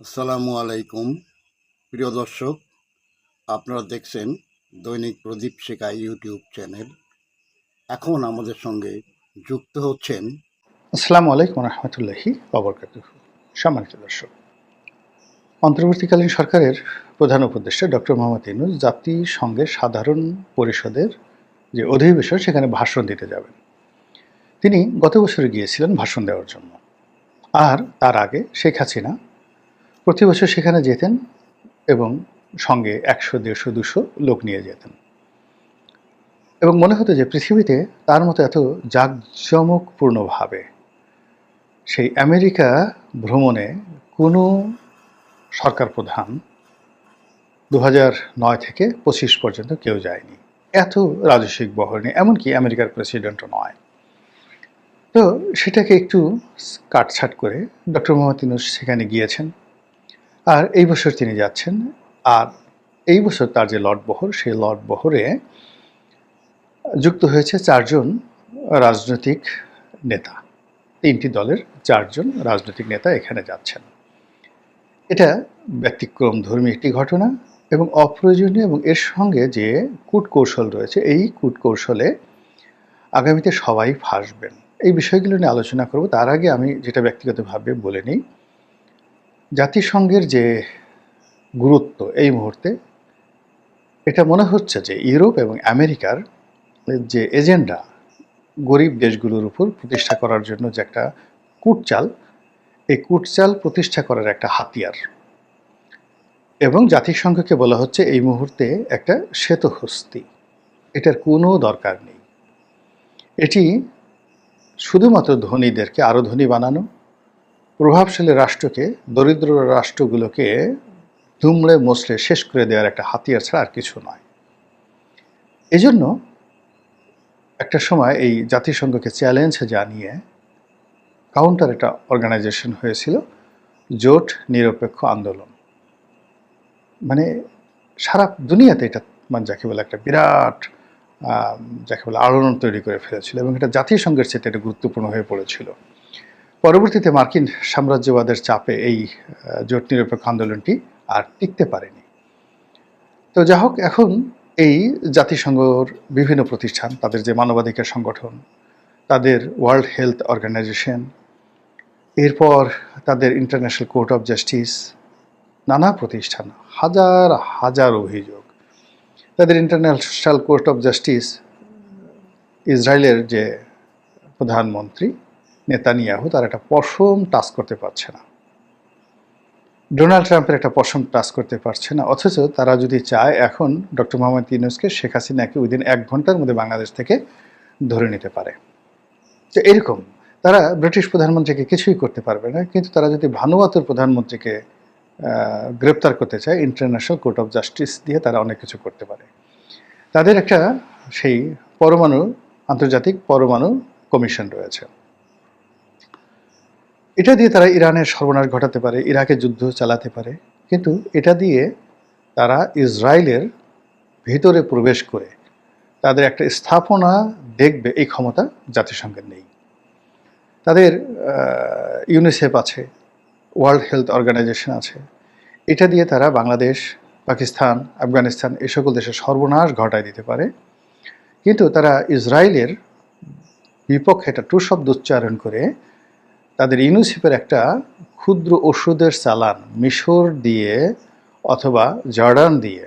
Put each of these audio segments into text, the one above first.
আসসালামু আলাইকুম। প্রিয় দর্শক, আপনারা দেখছেন দৈনিক প্রদীপ শেখা ইউটিউব চ্যানেল। এখন আমাদের সঙ্গে যুক্ত হচ্ছেন আসসালামু আলাইকুম রহমতুল্লাহি অবরকাত সম্মানিত দর্শক, অন্তর্বর্তীকালীন সরকারের প্রধান উপদেষ্টা ডক্টর মোহাম্মদ ইনুস জাতিসংঘের সাধারণ পরিষদের যে অধিবেশন, সেখানে ভাষণ দিতে যাবেন। তিনি গত বছরে গিয়েছিলেন ভাষণ দেওয়ার জন্য। আর তার আগে শেখ হাসিনা প্রতি বছর সেখানে যেতেন এবং সঙ্গে একশো, দেড়শো, দুশো লোক নিয়ে যেতেন। এবং মনে হতো যে পৃথিবীতে তার মতো এত জাঁকজমকপূর্ণভাবে সেই আমেরিকা ভ্রমণে কোনো সরকার প্রধান দু নয় থেকে পঁচিশ পর্যন্ত কেউ যায়নি। এত রাজস্বিক বহর নেই, এমনকি আমেরিকার প্রেসিডেন্টও নয়। তো সেটাকে একটু কাটছাট করে ডক্টর মোহাম্মদ ইউনুস সেখানে গিয়েছেন। আর এই বছর তিনি যাচ্ছেন, আর এই বছর তার যে লর্ড বহর, সেই লর্ড বহরে যুক্ত হয়েছে চারজন রাজনৈতিক নেতা। তিনটি দলের চারজন রাজনৈতিক নেতা এখানে যাচ্ছেন। এটা ব্যতিক্রম ধর্মী একটি ঘটনা এবং অপ্রয়োজনীয় এবং এর সঙ্গে যে কূটকৌশল রয়েছে, এই কূটকৌশলে আগামীতে সবাই ফাঁসবেন। এই বিষয়গুলো নিয়ে আলোচনা করব। তার আগে আমি যেটা ব্যক্তিগতভাবে বলে নিই জাতিসংঘের যে গুরুত্ব এই মুহূর্তে, এটা মনে হচ্ছে যে ইউরোপ এবং আমেরিকার যে এজেন্ডা গরিব দেশগুলোর উপর প্রতিষ্ঠা করার জন্য যে একটা কুটচাল, এই কুটচাল প্রতিষ্ঠা করার একটা হাতিয়ার। এবং জাতিসংঘকে বলা হচ্ছে এই মুহূর্তে একটা শ্বেতহস্তি। এটার কোনো দরকার নেই। এটি শুধুমাত্র ধনীদেরকে আরও ধনী বানানো প্রভাবশালী রাষ্ট্রকে, দরিদ্র রাষ্ট্রগুলোকে দুমড়ে মসলে শেষ করে দেওয়ার একটা হাতিয়ার ছাড়া আর কিছু নয়। এজন্য একটা সময় এই জাতিসংঘকে চ্যালেঞ্জ জানিয়ে কাউন্টার একটা অর্গানাইজেশন হয়েছিল, জোট নিরপেক্ষ আন্দোলন। মানে সারা দুনিয়াতে এটা মানে যাকে বলে একটা বিরাট যাকে বলে আলোড়ন তৈরি করে ফেলেছিল এবং এটা জাতিসংঘের চেয়ে এটা গুরুত্বপূর্ণ হয়ে পড়েছিল। পরবর্তীতে মার্কিন সাম্রাজ্যবাদের চাপে এই জোট নিরপেক্ষ আন্দোলনটি আর টিকতে পারেনি। তো যা হোক, এখন এই জাতিসংঘর বিভিন্ন প্রতিষ্ঠান, তাদের যে মানবাধিকার সংগঠন, তাদের ওয়ার্ল্ড হেলথ অর্গানাইজেশন এরপর তাদের ইন্টারন্যাশনাল কোর্ট অফ জাস্টিস নানা প্রতিষ্ঠান, হাজার হাজার অভিযোগ। তাদের ইন্টারন্যাশনাল কোর্ট অফ জাস্টিস ইসরায়েলের যে প্রধানমন্ত্রী নেতানিয়াহু তার একটা পশম টাচ করতে পারছে না। ডোনাল্ড ট্রাম্পের একটা পশম টাচ করতে পারছে না। অথচ তারা যদি চায়, এখন ডক্টর মোহাম্মদ ইউনুসকে শেখ হাসিনাকে উইদিন এক ঘণ্টার মধ্যে বাংলাদেশ থেকে ধরে নিতে পারে। তো এরকম, তারা ব্রিটিশ প্রধানমন্ত্রীকে কিছুই করতে পারবে না। কিন্তু তারা যদি ভানুয়াতুর প্রধানমন্ত্রীকে গ্রেপ্তার করতে চায় ইন্টারন্যাশনাল কোর্ট অফ জাস্টিস দিয়ে তারা অনেক কিছু করতে পারে। তাদের একটা সেই পরমাণু, আন্তর্জাতিক পরমাণু কমিশন রয়েছে। এটা দিয়ে তারা ইরানের সর্বনাশ ঘটাতে পারে, ইরাকে যুদ্ধ চালাতে পারে। কিন্তু এটা দিয়ে তারা ইসরায়েলের ভিতরে প্রবেশ করে, তাদের একটা স্থাপনা দেখবে, এই ক্ষমতা জাতিসংঘের নেই। তাদের ইউনিসেফ আছে, ওয়ার্ল্ড হেলথ অর্গানাইজেশন আছে। এটা দিয়ে তারা বাংলাদেশ, পাকিস্তান, আফগানিস্তান এই সকল দেশের সর্বনাশ ঘটায় দিতে পারে। কিন্তু তারা ইসরায়েলের বিপক্ষে একটা টু শব্দ উচ্চারণ করে তাদের ইউনিসেফের একটা ক্ষুদ্র ওষুধের চালান, মিশর দিয়ে অথবা জর্ডান দিয়ে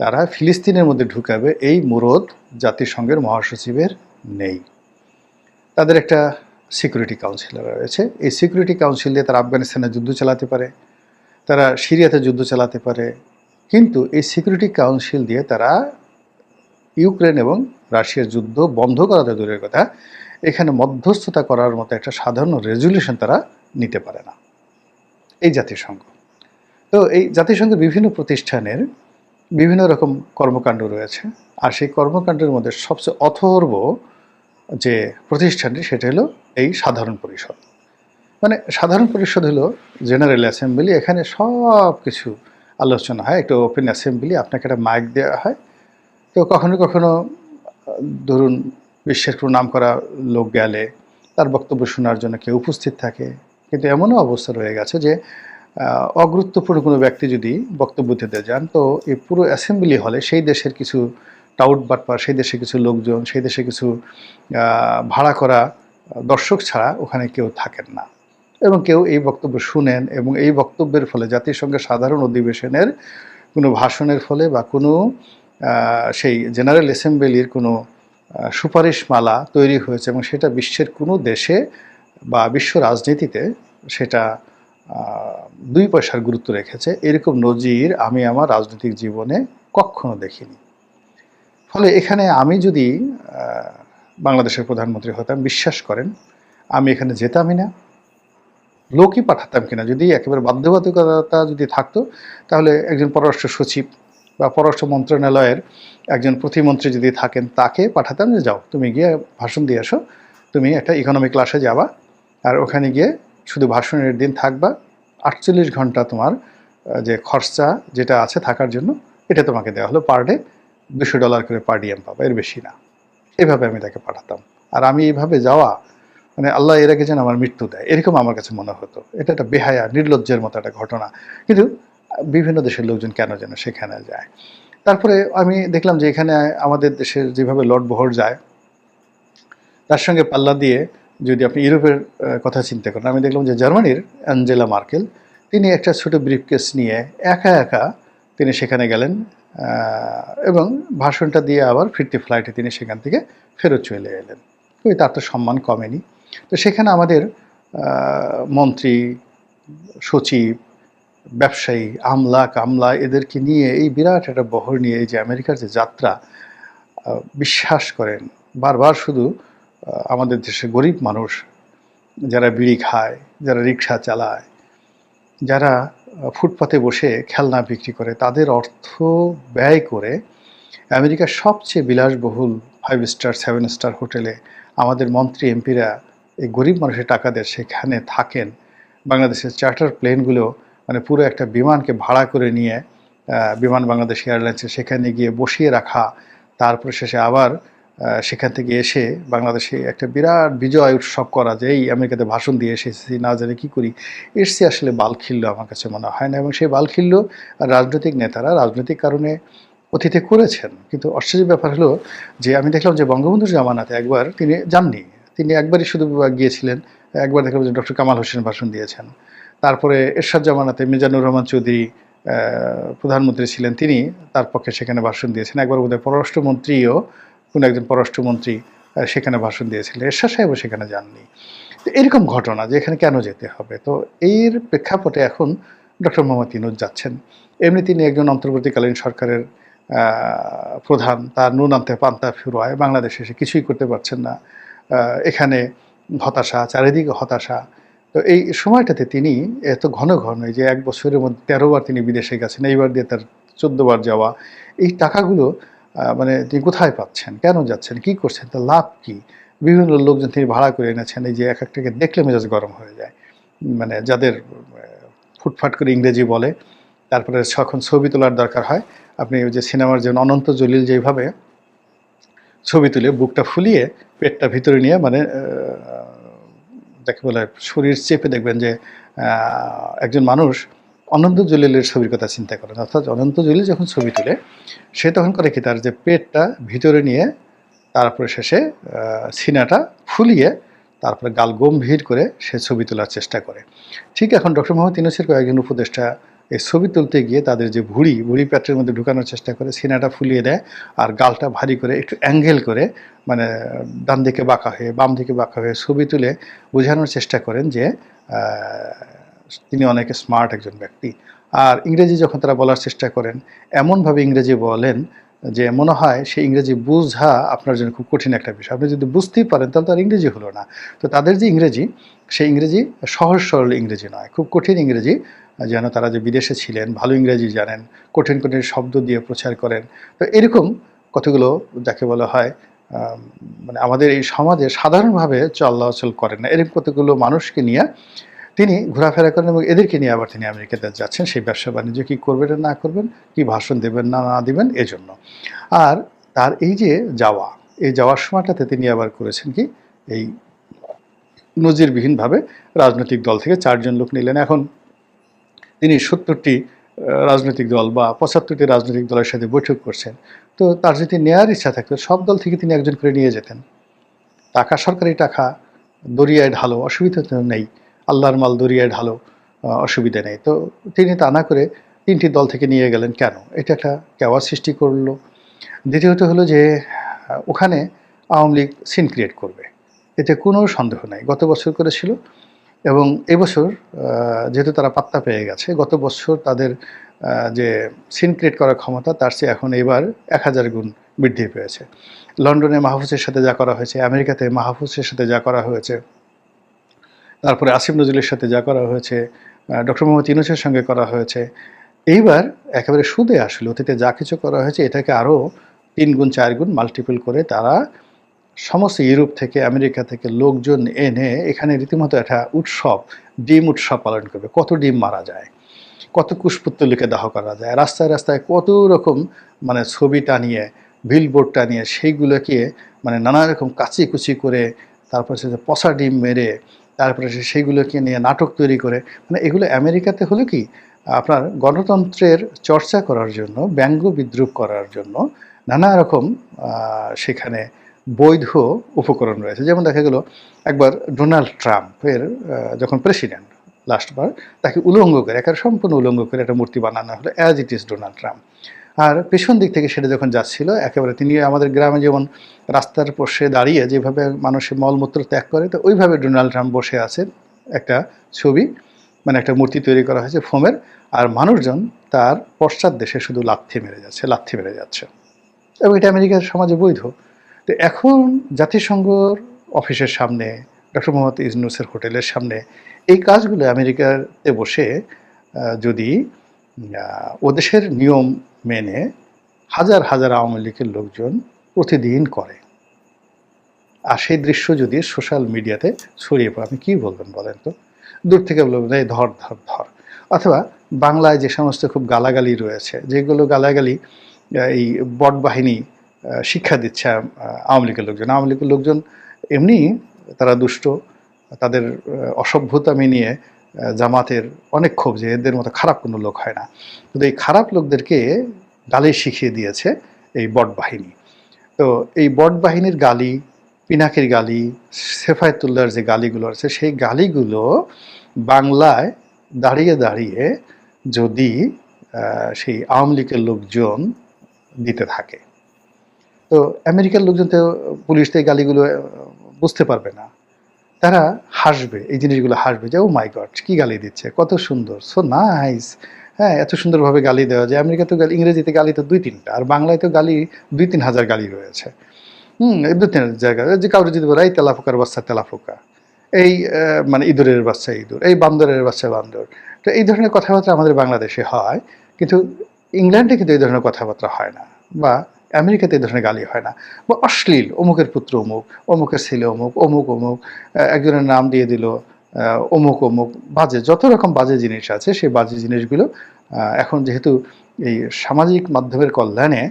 তারা ফিলিস্তিনের মধ্যে ঢুকাবে, এই মুরদ জাতিসংঘের মহাসচিবের নেই। তাদের একটা সিকিউরিটি কাউন্সিল রয়েছে। এই সিকিউরিটি কাউন্সিল দিয়ে তারা আফগানিস্তানে যুদ্ধ চালাতে পারে, তারা সিরিয়াতে যুদ্ধ চালাতে পারে, কিন্তু এই সিকিউরিটি কাউন্সিল দিয়ে তারা ইউক্রেন এবং রাশিয়ার যুদ্ধ বন্ধ করাতে দূরের কথা। এখানে মধ্যস্থতা করার মতো একটা সাধারণ রেজলিউশন তারা নিতে পারে না। এই জাতিসংঘ। তো এই জাতিসংঘের বিভিন্ন প্রতিষ্ঠানের বিভিন্ন রকম কর্মকাণ্ড রয়েছে। আর সেই কর্মকাণ্ডের মধ্যে সবচেয়ে অথর্ব যে প্রতিষ্ঠানটি, সেটা হলো এই সাধারণ পরিষদ। মানে সাধারণ পরিষদ হলো জেনারেল অ্যাসেম্বলি। এখানে সব কিছু আলোচনা হয়। একটা ওপেন অ্যাসেম্বলি, আপনাকে একটা মাইক দেওয়া হয়। তো কখনো কখনো ধরুন বিশ্বের কোনো নাম করা লোক গেলে তার বক্তব্য শোনার জন্য কেউ উপস্থিত থাকে। কিন্তু এমনও অবস্থা রয়ে গেছে যে অগুরুত্বপূর্ণ কোনো ব্যক্তি যদি বক্তব্য দিতে যান, তো এই পুরো অ্যাসেম্বলি হলে সেই দেশের কিছু টাউট বাটপার, সেই দেশে কিছু লোকজন, সেই দেশে কিছু ভাড়া করা দর্শক ছাড়া ওখানে কেউ থাকেন না। এবং কেউ এই বক্তব্য শুনেন এবং এই বক্তব্যের ফলে জাতিসংঘের সাধারণ অধিবেশনের কোনো ভাষণের ফলে বা কোনো সেই জেনারেল অ্যাসেম্বলির কোনো সুপারিশমালা তৈরি হয়েছে এবং সেটা বিশ্বের কোনো দেশে বা বিশ্ব রাজনীতিতে সেটা দুই পয়সার গুরুত্ব রেখেছে। এরকম নজির আমি আমার রাজনৈতিক জীবনে কখনো দেখিনি। ফলে এখানে আমি যদি বাংলাদেশের প্রধানমন্ত্রী হতাম, বিশ্বাস করেন, আমি এখানে যেতামই না, লোকই পাঠাতাম কিনা, যদি একেবারে বাধ্যবাধকতা যদি থাকতো, তাহলে একজন পররাষ্ট্র সচিব বা পররাষ্ট্র মন্ত্রণালয়ের একজন প্রতিমন্ত্রী যদি থাকেন, তাকে পাঠাতাম যে যাও, তুমি গিয়ে ভাষণ দিয়ে আসো তুমি একটা ইকোনমি ক্লাসে যাবা, আর ওখানে গিয়ে শুধু ভাষণের দিন থাকবা, আটচল্লিশ ঘণ্টা তোমার যে খরচা যেটা আছে থাকার জন্য, এটা তোমাকে দেওয়া হলো পার ডে দুশো ডলার করে পার ডিএম পাবা, এর বেশি না। এভাবে আমি তাকে পাঠাতাম। আর আমি এইভাবে যাওয়া মানে আল্লাহ এর আগে যেন আমার মৃত্যু দেয়, এরকম আমার কাছে মনে হতো। এটা একটা বেহায়া, নির্লজ্জের মতো একটা ঘটনা। কিন্তু বিভিন্ন দেশের লোকজন কেন যেন সেখানে যায়। তারপরে আমি দেখলাম যে এখানে আমাদের দেশের যেভাবে লর্ড বহর যায়, তার সঙ্গে পাল্লা দিয়ে যদি আপনি ইউরোপের কথা চিন্তা করেন, আমি দেখলাম যে জার্মানির অ্যাঞ্জেলা মার্কেল, তিনি একটা ছোট ব্রিফকেস নিয়ে একা একা তিনি সেখানে গেলেন এবং ভাষণটা দিয়ে আবার ফিরতি ফ্লাইটে তিনি সেখান থেকে ফেরত চলে এলেন। ওই তার তো সম্মান কমেনি। তো সেখানে আমাদের মন্ত্রী, সচিব ব্যবসায়ী আমলা কামলা এদেরকে নিয়ে এই বিরাট একটা বহর নিয়ে এই যে আমেরিকার যে যাত্রা বিশ্বাস করেন। বারবার শুধু আমাদের দেশে গরিব মানুষ, যারা বিড়ি খায়, যারা রিক্সা চালায়, যারা ফুটপাতে বসে খেলনা বিক্রি করে, তাদের অর্থ ব্যয় করে আমেরিকার সবচেয়ে বিলাসবহুল ফাইভ স্টার সেভেন স্টার হোটেলে আমাদের মন্ত্রী, এমপিরা এই গরিব মানুষের টাকা দেয় সেখানে থাকেন। বাংলাদেশের চার্টার প্লেনগুলো মানে পুরো একটা বিমানকে ভাড়া করে নিয়ে বিমান বাংলাদেশ এয়ারলাইন্সে সেখানে গিয়ে বসিয়ে রাখা তারপরে শেষে আবার সেখান থেকে এসে বাংলাদেশে একটা বিরাট বিজয় উৎসব করা যে এই আমেরিকাতে ভাষণ দিয়ে এসেছি, না জানি কী করি। চেয়ে আসলে বালখিল্য আমার কাছে মনে হয় না এবং সেই বালখিল্য রাজনৈতিক নেতারা রাজনৈতিক কারণে অতীতে করেছেন। কিন্তু আশ্চর্য ব্যাপার হলো যে আমি দেখলাম যে বঙ্গবন্ধুর জামানাতে একবার তিনি যাননি। তিনি একবারই শুধু গিয়েছিলেন, একবার দেখলাম যে ডক্টর কামাল হোসেন ভাষণ দিয়েছেন। তারপরে এরশাদ জামানাতে মিজানুর রহমান চৌধুরী প্রধানমন্ত্রী ছিলেন তিনি, তার পক্ষে সেখানে ভাষণ দিয়েছেন। একবার বোধহয় পররাষ্ট্রমন্ত্রীও, কোনো একজন পররাষ্ট্রমন্ত্রী সেখানে ভাষণ দিয়েছিলেন। এরশাদ সাহেবও সেখানে যাননি। তো এরকম ঘটনা যে এখানে কেন যেতে হবে? তো এর প্রেক্ষাপটে এখন ডক্টর মোহাম্মদ ইনুজ যাচ্ছেন। এমনি তিনি একজন অন্তর্বর্তীকালীন সরকারের প্রধান। তার নুন আনতে পান্তা ফিরোয়। বাংলাদেশে এসে কিছুই করতে পারছেন না। এখানে হতাশা, চারিদিকে হতাশা। তো এই সময়টাতে তিনি এত ঘন ঘন যে এক বছরের মধ্যে তেরোবার তিনি বিদেশে গেছেন, এইবার দিয়ে তার চোদ্দবার যাওয়া, এই টাকাগুলো মানে তিনি কোথায় পাচ্ছেন? কেন যাচ্ছেন? কি করছেন? তার লাভ কি? বিভিন্ন লোকজন তিনি ভাড়া করে এনেছেন, এই যে এক একটাকে দেখলে মেজাজ গরম হয়ে যায়। মানে যাদের ফুটফাট করে ইংরেজি বলে, তারপরে যখন ছবি তোলার দরকার হয়, আপনি ওই যে সিনেমার যে অনন্ত জলিল যেভাবে ছবি তুলে বুকটা ফুলিয়ে পেটটা ভিতরে নিয়ে মানে যাকে বলে শরীর চেপে দেখবেন যে একজন মানুষ অনন্ত জলিলের ছবির কথা চিন্তা করেন। অর্থাৎ অনন্ত জলিল যখন ছবি তুলে, সে তখন করে কি, তার যে পেটটা ভিতরে নিয়ে তারপরে শেষে সিনাটা ফুলিয়ে তারপরে গাল গম্ভীর করে সে ছবি তোলার চেষ্টা করে। ঠিক এখন ডক্টর মোহাম্মদ ইউনুসের কয়েকজন উপদেষ্টা এই ছবি তুলতে গিয়ে তাদের যে ভুড়ি ভুড়ি প্যাটের মধ্যে ঢুকানোর চেষ্টা করে, সিনাটা ফুলিয়ে দেয় আর গালটা ভারী করে একটু অ্যাঙ্গেল করে মানে ডান দিকে বাঁকা হয়ে, বাম দিকে বাঁকা হয়ে ছবি তুলে বোঝানোর চেষ্টা করেন যে তিনি অনেক স্মার্ট একজন ব্যক্তি। আর ইংরেজি যখন তারা বলার চেষ্টা করেন, এমনভাবে ইংরেজি বলেন যে, মনে হয় সেই ইংরেজি বোঝা আপনার জন্য খুব কঠিন একটা বিষয়। আপনি যদি বুঝতেই পারেন, তাহলে তার ইংরেজি হলো না। তো তাদের যে ইংরেজি, সেই ইংরেজি সহজ সরল ইংরেজি নয়, খুব কঠিন ইংরেজি যেন তারা যে বিদেশে ছিলেন, ভালো ইংরেজি জানেন, কঠিন কঠিন শব্দ দিয়ে প্রচার করেন। তো এরকম কতগুলো যাকে বলা হয় মানে আমাদের এই সমাজে সাধারণভাবে চলাচল করেন না। এরকম কতগুলো মানুষকে নিয়ে তিনি ঘোরাফেরা করেন এবং এদেরকে নিয়ে আবার তিনি আমেরিকাতে যাচ্ছেন। সেই ব্যবসা বাণিজ্য কী করবেন না করবেন, কি ভাষণ দেবেন না না দিবেন, এজন্য। আর তার এই যে যাওয়া, এই যাওয়ার সময়টাতে তিনি আবার করেছেন কি, এই নজিরবিহীনভাবে রাজনৈতিক দল থেকে চারজন লোক নিলেন। এখন তিনি সত্তরটি রাজনৈতিক দল বা পঁচাত্তরটি রাজনৈতিক দলের সাথে বৈঠক করছেন। তো তার যদি নেওয়ার ইচ্ছা থাকতো সব দল থেকে তিনি একজন করে নিয়ে যেতেন। টাকা, সরকারি টাকা দরিয়ায় ঢালো, অসুবিধা তো নেই। আল্লাহর মাল দরিয়ায় ঢালো অসুবিধা নেই। তো তিনি তা না করে তিনটি দল থেকে নিয়ে গেলেন কেন? এটা একটা কেওয়া সৃষ্টি করল। দ্বিতীয়ত হলো যে ওখানে আওয়ামী লীগ সিন ক্রিয়েট করবে। এতে কোনো সন্দেহ নাই। গত বছর করেছিল। এবং এবছর যেহেতু তারা পাত্তা পেয়ে গেছে, গত বছর তাদের যে সিন ক্রিয়েট করার ক্ষমতা, তার চেয়ে এখন এবার এক হাজার গুণ বৃদ্ধি পেয়েছে। লন্ডনে মাহফুজের সাথে যা করা হয়েছে, আমেরিকাতে মাহফুজের সাথে যা করা হয়েছে, তারপরে আসিফ নজরুলের সাথে যা করা হয়েছে ডক্টর মোহাম্মদ ইউনুসের সঙ্গে করা হয়েছে, এইবার একেবারে সুদে আসলে অতীতে যা কিছু করা হয়েছে, এটাকে আরও তিন গুণ, চার গুণ মাল্টিপল করে তারা সমস্ত ইউরোপ থেকে, আমেরিকা থেকে লোকজন এনে এখানে রীতিমতো একটা উৎসব, ডিম উৎসব পালন করবে। কত ডিম মারা যায়, কত কুশপুত্তলিকে দাহ করা যায়, রাস্তায় রাস্তায় কত রকম মানে ছবি টানিয়ে বিলবোর্ড টানিয়ে সেইগুলোকে মানে নানা রকম কাচি কুচি করে, তারপর সে পচা ডিম মেরে, তারপরে সে সেইগুলোকে নিয়ে নাটক তৈরি করে। মানে এগুলো আমেরিকাতে হলো কি, আপনার গণতন্ত্রের চর্চা করার জন্য, ব্যঙ্গ বিদ্রুপ করার জন্য নানা রকম সেখানে বৈধ উপকরণ রয়েছে। যেমন দেখা গেল, একবার ডোনাল্ড ট্রাম্পের যখন প্রেসিডেন্ট লাস্টবার তাকে উলঙ্গ করে, একেবারে সম্পূর্ণ উলঙ্গ করে একটা মূর্তি বানানো হলো as it is Donald Trump. আর পেছন দিক থেকে সেটা যখন যাচ্ছিল, একেবারে তিনি আমাদের গ্রামে যেমন রাস্তার পাশে দাঁড়িয়ে যেভাবে মানুষের মলমূত্র ত্যাগ করে, তো ওইভাবে ডোনাল্ড ট্রাম্প বসে আছেন একটা ছবি মানে একটা মূর্তি তৈরি করা হয়েছে ফোমের, আর মানুষজন তার পশ্চাৎ দেশে শুধু লাথি মেরে যাচ্ছে, লাথি মেরে যাচ্ছে। এবং এটা আমেরিকার সমাজে বৈধ। তো এখন জাতিসংঘর অফিসের সামনে ডক্টর মোহাম্মদ ইজনুসের হোটেলের সামনে এই কাজগুলো আমেরিকাতে বসে যদি আহ, ও দেশের নিয়ম মেনে হাজার হাজার আওয়ামী লীগের লোকজন প্রতিদিন করে। আর সেই দৃশ্য যদি সোশ্যাল মিডিয়াতে ছড়িয়ে পড়ে আপনি কী বলবেন বলেন তো? দূর থেকে বলবেন এই ধর ধর ধর। অথবা বাংলায় যে সমস্ত খুব গালাগালি রয়েছে যেগুলো গালাগালি এই বট বাহিনী শিক্ষা দিচ্ছে আওয়ামী লীগের লোকজন। আওয়ামী লীগের লোকজন এমনি তারা দুষ্ট, তাদের অসভ্যতামি নিয়ে জামাতের অনেক ক্ষোভ যে এদের মতো খারাপ কোনো লোক হয় না। কিন্তু এই খারাপ লোকদেরকে গালি শিখিয়ে দিয়েছে এই বট বাহিনী। তো এই বট বাহিনীর গালি, পিনাকের গালি, সেফায়তুল্লাহর যে গালিগুলো আছে, সেই গালিগুলো বাংলায় দাঁড়িয়ে দাঁড়িয়ে যদি সেই আওয়ামী লীগের লোকজন দিতে থাকে। তো আমেরিকার লোকজন তো পুলিশ তো এই গালিগুলো বুঝতে পারবে না। তারা হাসবে, এই জিনিসগুলো হাসবে যে ও মাই গড কি গালি দিচ্ছে? কত সুন্দর সো নাইস হ্যাঁ এত সুন্দরভাবে গালি দেওয়া যায়। আমেরিকা তো গালি, ইংরেজিতে গালি তো দুই তিনটা, আর বাংলায় তো গালি, দুই তিন হাজার গালি রয়েছে। হুম দু তিন জায়গা যে কাউরে যদি বলে, এই তেলাফোকার বাচ্চা তেলাফোকা এই মানে ইঁদুরের বাচ্চা, ইঁদুর, এই বান্দরের বাচ্চা, বান্দর। তো এই ধরনের কথাবার্তা আমাদের বাংলাদেশে হয়, কিন্তু ইংল্যান্ডে কিন্তু এই ধরনের কথাবার্তা হয় না, বা আমেরিকাতে এই ধরনের গালি হয় না। বা অশ্লীল, অমুকের পুত্র অমুক, অমুকের ছেলে অমুক অমুক অমুক একজনের নাম দিয়ে দিল অমুক অমুক, বাজে, যত রকম বাজে জিনিস আছে, সেই বাজে জিনিসগুলো এখন যেহেতু এই সামাজিক মাধ্যমের কল্যাণে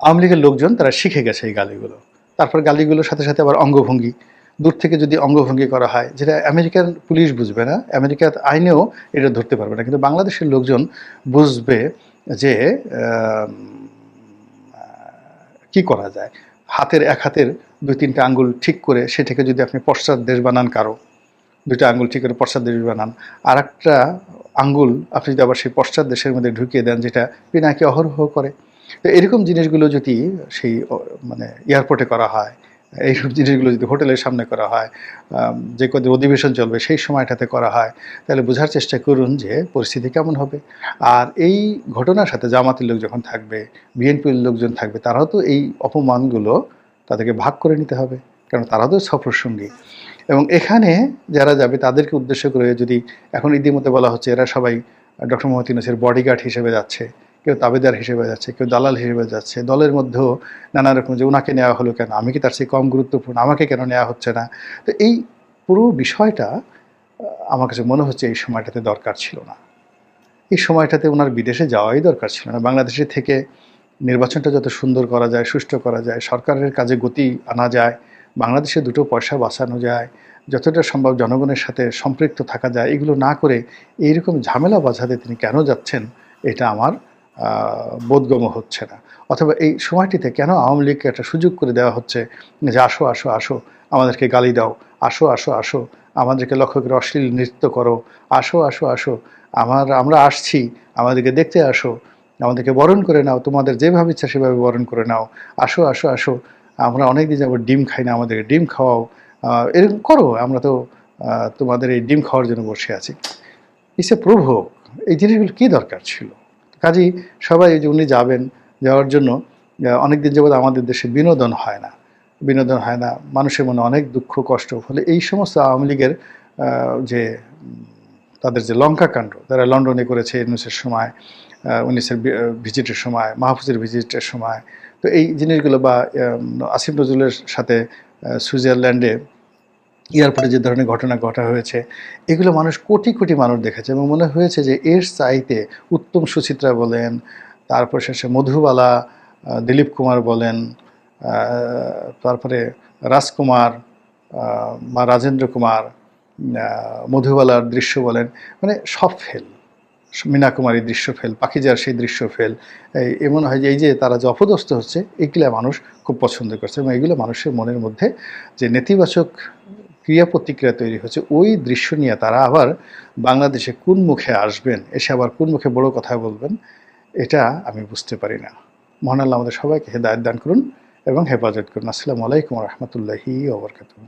আওয়ামী লীগের লোকজন তারা শিখে গেছে এই গালিগুলো। তারপর গালিগুলোর সাথে সাথে আবার অঙ্গভঙ্গি। দূর থেকে যদি অঙ্গভঙ্গি করা হয়, যেটা আমেরিকার পুলিশ বুঝবে না, আমেরিকার আইনেও এটা ধরতে পারবে না। কিন্তু বাংলাদেশের লোকজন বুঝবে যে কি করা যায়? হাতের এক হাতের দুই তিনটা আঙ্গুল ঠিক করে সেটাকে যদি আপনি পশ্চাৎ দেশ বানান কারও, দুইটা আঙ্গুল ঠিক করে পশ্চাৎ দেশ বানান। আর একটা আঙ্গুল আপনি যদি আবার সেই পশ্চাৎ দেশের মধ্যে ঢুকিয়ে দেন যেটা পিনাকি অহরহ করে। তো এরকম জিনিসগুলো যদি সেই মানে এয়ারপোর্টে করা হয় এইসব জিনিসগুলো যদি হোটেলের সামনে করা হয় যে কদিন অধিবেশন চলবে সেই সময়টাতে করা হয়, তাহলে বোঝার চেষ্টা করুন যে পরিস্থিতি কেমন হবে। আর এই ঘটনার সাথে জামাতের লোক যখন থাকবে, বিএনপির লোকজন থাকবে, তারাও তো এই অপমানগুলো তাদেরকে ভাগ করে নিতে হবে কারণ তারা তো সফর সঙ্গী এবং এখানে যারা যাবে, তাদেরকে উদ্দেশ্য করে যদি এখন ইতিমধ্যে বলা হচ্ছে, এরা সবাই ডক্টর মোহাম্মদ ইউনুসের বডিগার্ড হিসেবে যাচ্ছে কেউ তাবেদার হিসেবে যাচ্ছে, কেউ দালাল হিসেবে যাচ্ছে, দলের মধ্যেও নানা রকম যে ওনাকে নেওয়া হলো কেন, আমি কি তার চেয়ে কম গুরুত্বপূর্ণ, আমাকে কেন নেওয়া হচ্ছে না? তো এই পুরো বিষয়টা আমার কাছে মনে হচ্ছে এই সময়টাতে দরকার ছিল না। এই সময়টাতে ওনার বিদেশে যাওয়াই দরকার ছিল না। বাংলাদেশে থেকে নির্বাচনটা যত সুন্দর করা যায়, সুষ্ঠু করা যায়, সরকারের কাজে গতি আনা যায়, বাংলাদেশে দুটো পয়সা বাঁচানো যায়, যতটা সম্ভব জনগণের সাথে সম্পৃক্ত থাকা যায়, এগুলো না করে এইরকম ঝামেলা বাঁচাতে তিনি কেন যাচ্ছেন, এটা আমার বোধগম্য হচ্ছে না। অথবা এই সময়টিতে কেন আওয়ামী লীগকে একটা সুযোগ করে দেওয়া হচ্ছে যে আসো আসো আসো, আমাদেরকে গালি দাও, আসো আসো আসো, আমাদেরকে লক্ষ্য করে অশ্লীল নৃত্য করো, আসো আসো আসো, আমার, আমরা আসছি, আমাদেরকে দেখতে আসো, আমাদেরকে বরণ করে নাও, তোমাদের যেভাবে ইচ্ছা সেভাবে বরণ করে নাও, আসো আসো আসো, আমরা অনেক দিন যাব ডিম খাই না, আমাদেরকে ডিম খাওয়াও এরকম করো, আমরা তো তোমাদের এই ডিম খাওয়ার জন্য বসে আছি। ইসে প্রভোগ এই জিনিসগুলো কী দরকার ছিল? কাজেই সবাই যে উনি যাবেন, যাওয়ার জন্য অনেক দিন যাবৎ আমাদের দেশে বিনোদন হয় না। বিনোদন হয় না, মানুষের মনে অনেক দুঃখ, কষ্ট, ফলে এই সমস্ত আওয়ামী লীগের যে তাদের যে লঙ্কা কাণ্ড, তারা লন্ডনে করেছে ইউনুসের সময় উনিশের ভিজিটের সময়, মাহফুজের ভিজিটের সময়। তো এই জিনিসগুলো বা আসিফ নজরুলের সাথে সুইজারল্যান্ডে এয়ারপোর্টে যে ধরনের ঘটনা ঘটা হয়েছে, এগুলো মানুষ কোটি কোটি মানুষ দেখেছে এবং মনে হয়েছে যে এর চাইতে উত্তম সুচিত্রা বলেন, তারপর শেষে মধুবালা দিলীপ কুমার বলেন তারপরে রাজকুমার বা রাজেন্দ্র কুমার মধুবালার দৃশ্য বলেন মানে সব ফেল। মীনা কুমারী দৃশ্য ফেল, পাখিজার সেই দৃশ্য ফেল এমন হয় যে এই যে তারা যে অপদস্থ হচ্ছে, এগুলো মানুষ খুব পছন্দ করছে এবং এগুলো মানুষের মনের মধ্যে যে নেতিবাচক ক্রিয়া প্রতিক্রিয়া তৈরি হচ্ছে ওই দৃশ্য নিয়ে তারা আবার বাংলাদেশে কোন মুখে আসবেন, এসে আবার কোন মুখে বড় কথা বলবেন, এটা আমি বুঝতে পারি না। মহান আল্লাহ আমাদের সবাইকে হেদায়ত দান করুন এবং হেফাজত করুন। আসসালামু আলাইকুম রহমতুল্লাহি ওবরকাতুহ